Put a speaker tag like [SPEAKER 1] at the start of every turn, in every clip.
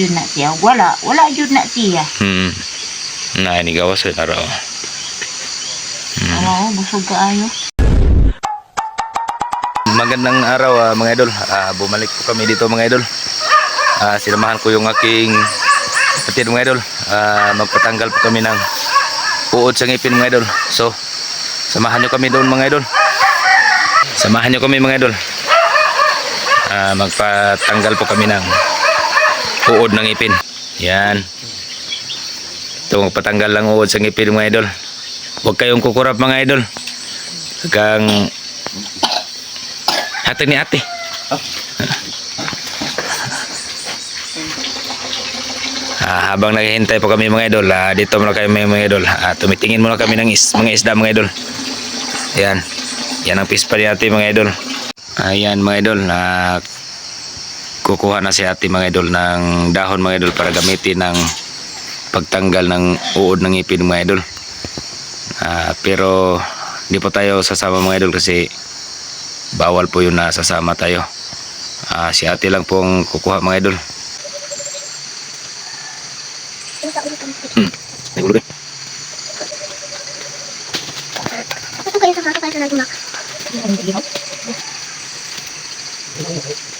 [SPEAKER 1] Yun na siya. Wala. Wala yun na siya.
[SPEAKER 2] Hmm. Na ini gawas sa araw.
[SPEAKER 1] Oo, busog ka ayo.
[SPEAKER 2] Magandang araw ah, mga idol. Ah, bumalik po kami dito mga idol. Ah, sinamahan ko yung aking kapatid mga idol. Ah, magpatanggal po kami ng uod sa ngipin mga idol. So, samahan nyo kami doon mga idol. Samahan nyo kami mga idol. Ah, magpatanggal po kami ng uod ng ngipin. Yan. Ito magpatanggal lang uod sa ngipin mga idol. Huwag kayong kukurap mga idol. Kang Ate ni ate. Ah, habang naghihintay po kami mga idol, ah, dito muna kami mga idol. Ah, tumitingin muna kami ng is, mga isda mga idol. Ayan. Yan ang pispa ni ate mga idol. Ayan mga idol, na kukuha na si ate mga idol ng dahon mga idol para gamitin ng pagtanggal ng uod ng ipin mga idol. Ah, pero hindi po tayo sasama mga idol kasi bawal po yun na sasama tayo. Ah, si ate lang pong kukuha mga idol. Eh.
[SPEAKER 3] Ito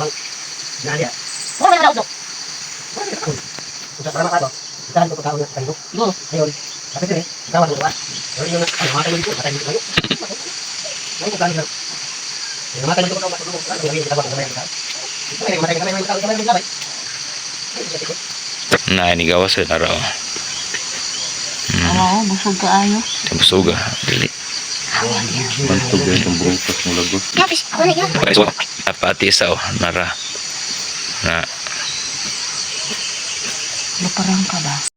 [SPEAKER 3] mohon
[SPEAKER 1] dia orang ada untuk kita
[SPEAKER 2] tahu
[SPEAKER 1] yang ayo ini yang
[SPEAKER 2] Nah ini gawas ya taro. Hmm.
[SPEAKER 1] Oh, busuga ayo.
[SPEAKER 2] Busuga, pilih. dili.
[SPEAKER 3] Kapis, ako na yan.
[SPEAKER 2] Okay, so, apati sa oh, nara. Na,
[SPEAKER 1] Luparang ka ba?